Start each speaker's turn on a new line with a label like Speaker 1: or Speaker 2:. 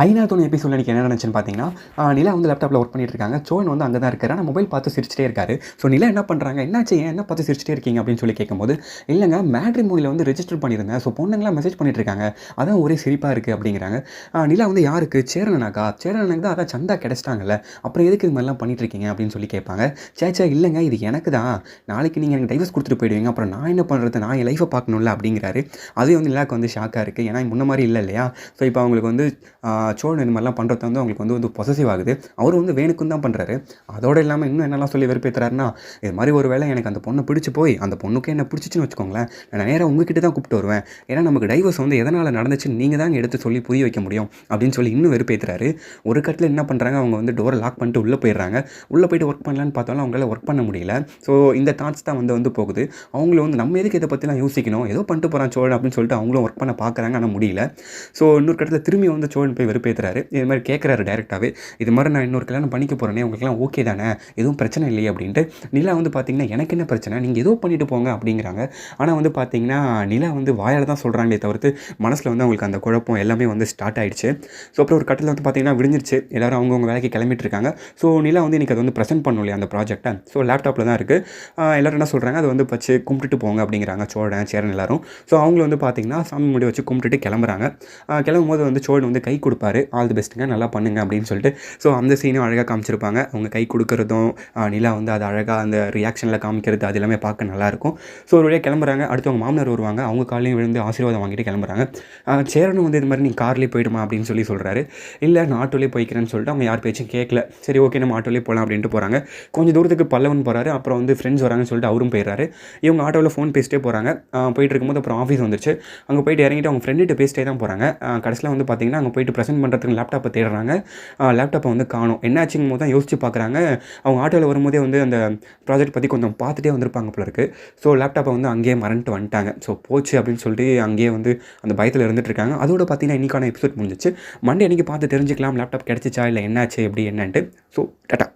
Speaker 1: ஐநா ஐநாத்தோட எபிசோட எனக்கு என்ன நினச்சுன்னு பார்த்தீங்கன்னா நிலா வந்து லேப்டாப்பில் ஒர்க் பண்ணிட்டு இருக்காங்க சோன் வந்து அங்கே தான் இருக்காரு. ஆனால் மொபைல் பார்த்து சிரிச்சிட்டே இருக்காரு. ஸோ நிலா என்ன பண்ணுறாங்க என்னாச்சு? ஏன் என்ன பார்த்து சிரிச்சிட்டே இருக்கீங்க? அப்படின்னு சொல்லி கேட்கும்போது இல்லைங்க மேட்ரி மொழியில் வந்து ரெஜிஸ்டர் பண்ணியிருந்தேன். ஸோ பொண்ணுங்களாம் மெசேஜ் பண்ணிட்டு இருக்காங்க அதான் ஒரே சிரிப்பாக இருக்குது அப்படிங்கிறாங்க. நிலா வந்து யாருக்கு? சேரனாக்கா சேரனுக்கு தான் அதான் சந்தா கிடச்சிட்டாங்கல்ல. அப்புறம் எதுக்கு இது மாதிரிலாம் பண்ணிட்டு இருக்கீங்க அப்படின்னு சொல்லி கேட்பாங்க. சேச்சா இல்லைங்க இது எனக்கு தான். நாளைக்கு நீங்கள் எனக்கு டைவர்ஸ் கொடுத்துட்டு போயிடுவீங்க. அப்புறம் நான் என்ன பண்ணுறது நான் என் லைஃப்பை பார்க்கணும்ல அப்படிங்கிறாரு. அதே வந்து நிலாக்கு வந்து ஷாக்காக இருக்குது ஏன்னா முன்ன மாதிரி இல்லை இல்லையா? ஸோ இப்போ அவங்களுக்கு வந்து சோழன் இந்த மாதிரிலாம் பண்ணுறது வந்து அவங்களுக்கு வந்து வந்து பொசசிவ் ஆகுது. அவர் வந்து வேணுக்கும் தான் பண்ணுறாரு அதோடு இல்லாமல் இன்னும் என்னெல்லாம் சொல்லி வெறுப்பேற்றுறாருன்னா இது மாதிரி ஒரு வேளை எனக்கு அந்த பொண்ணை பிடிச்சி போய் அந்த பொண்ணுக்கு என்ன பிடிச்சிச்சின்னு வச்சுக்கோங்களேன் நான் நேராக உங்ககிட்ட தான் கூப்பிட்டு வருவேன். ஏன்னா நமக்கு டைவர்ஸ் வந்து எதனால் நடந்துச்சுன்னு நீங்கள் தான் எடுத்து சொல்லி புரிய வைக்க முடியும் அப்படின்னு சொல்லி இன்னும் வெறுப்பேற்றுறாரு ஒரு கட்டில் என்ன பண்ணுறாங்க அவங்க வந்து டோரை லாக் பண்ணிட்டு உள்ளே போயிடுறாங்க. உள்ளே போயிட்டு ஒர்க் பண்ணலான்னு பார்த்தாலும் அவங்களால ஒர்க் பண்ண முடியல. ஸோ இந்த தாட்ஸ் தான் வந்து வந்து போகுது. அவங்களும் வந்து நம்ம எதுக்கு இதை பற்றிலாம் யோசிக்கணும்? ஏதோ பண்ணிட்டு போகிறான் சோழன் அப்படின்னு சொல்லிட்டு அவங்களும் ஒர்க் பண்ண பார்க்குறாங்க ஆனால் முடியல. ஸோ இன்னொரு கட்டத்தில் திரும்பி வந்து சோழன் போய் வெறுப்பேற்றுறாரு இது மாதிரி கேட்குறாரு டேரெக்டாகவே இது மாதிரி நான் இன்னொரு கல்யாணம் பண்ணிக்க போகிறேனே உங்களுக்குலாம் ஓகே தானே? எதுவும் பிரச்சனை இல்லையே அப்படின்ட்டு நிலா வந்து பார்த்தீங்கன்னா எனக்கு என்ன பிரச்சனை? நீங்கள் ஏதோ பண்ணிட்டு போங்க அப்படிங்கிறாங்க. ஆனால் வந்து பார்த்தீங்கன்னா நிலா வந்து வாயால் தான் சொல்கிறாங்களே தவிர்த்து மனசில் வந்து அவங்களுக்கு அந்த குழப்பம் எல்லாமே வந்து ஸ்டார்ட் ஆகிடுச்சு ஸோ அப்புறம் ஒரு கட்டத்தில் வந்து பார்த்தீங்கன்னா விடிஞ்சிருச்சு. எல்லாரும் அவங்கவுங்க வேலைக்கு கிளம்பிட்டு இருக்காங்க. ஸோ நிலா வந்து இன்றைக்கி அதை வந்து ப்ரெசென்ட் பண்ணும் இல்லையா அந்த ப்ராஜெக்ட்டை ஸோ லேப்டாப்பில் தான் இருக்குது எல்லோரும் என்ன சொல்கிறாங்க அதை வந்து வச்சு கும்பிட்டுட்டு போங்க அப்படிங்கிறாங்க சோழன் சேரன் எல்லாரும். ஸோ அவங்களும் வந்து பார்த்தீங்கன்னா சாமி முடி வச்சு கும்பிட்டுட்டு கிளம்புறாங்க. கிளம்பும் போது வந்து சோழன் வந்து கை கொடுப்பாரு ஆல் தி பெஸ்ட்டுங்க நல்லா பண்ணுங்க அப்படின்னு சொல்லிட்டு. ஸோ அந்த சீனும் அழகாக காமிச்சிருப்பாங்க. அவங்க கை கொடுக்கறதும் நிலா வந்து அது அழகாக அந்த ரியாக்ஷனில் காமிக்கிறது அது எல்லாமே பார்க்க நல்லாயிருக்கும் ஸோ ஒரு வழியாக கிளம்புறாங்க. அடுத்து அவங்க மாமனார் வருவாங்க. அவங்க காலையும் விழுந்து ஆசீர்வாதம் வாங்கிட்டு கிளம்புறாங்க. சேரனும் வந்து இது மாதிரி நீ கார்லேயே போயிடுமா? அப்படின்னு சொல்லி சொல்கிறாரு இல்லை நான் ஆட்டோலேயே போய்க்கிறேன்னு சொல்லிட்டு அவங்க யார் பேச்சும் கேட்கல சரி ஓகே நம்ம ஆட்டோலேயே போகலாம் அப்படின்ட்டு போகிறாங்க கொஞ்சம் தூரத்துக்கு பல்லவன் போகிறாரு அப்புறம் வந்து ஃப்ரெண்ட்ஸ் வராங்கன்னு சொல்லிட்டு அவரும் போயிடுறாரு. இவங்க ஆட்டோவில் ஃபோன் பேசிட்டே போகிறாங்க போயிட்டு இருக்கும்போது அப்புறம் ஆஃபீஸ் வந்துருச்சு. அங்கே போயிட்டு இறங்கிட்டு அவங்க ஃப்ரெண்டுகிட்ட பேசிட்டே தான் போகிறாங்க கடைசியில் வந்து பார்த்தீங்கன்னா அங்கே போயிட்டு ப்ரெசென்ட் பண்ணுறதுக்கு லேப்டாப்பை தேடுறாங்க. லேப்டாப்பை வந்து காணும். என்னாச்சுங்கும் போது தான் யோசிச்சு பார்க்குறாங்க அவங்க ஆட்டோவில் வரும்போதே வந்து அந்த ப்ராஜெக்ட் பற்றி கொஞ்சம் பார்த்துட்டே வந்திருப்பாங்க போல இருக்குது ஸோ லேப்டாப்பை வந்து அங்கேயே மறந்துட்டு வந்துட்டாங்க. ஸோ போச்சு அப்படின்னு சொல்லிட்டு அங்கேயே வந்து அந்த பயத்தில் இருந்துட்டுருக்காங்க அதோட பார்த்தீங்கன்னா இன்றைக்கான எபிசோட் முடிஞ்சிச்சு. மண்டே அன்றைக்கி பார்த்து தெரிஞ்சுக்கலாம். லேப்டாப் கிடச்சிச்சா? இல்லை என்னாச்சு? எப்படி? என்னன்ட்டு. So ta-ta.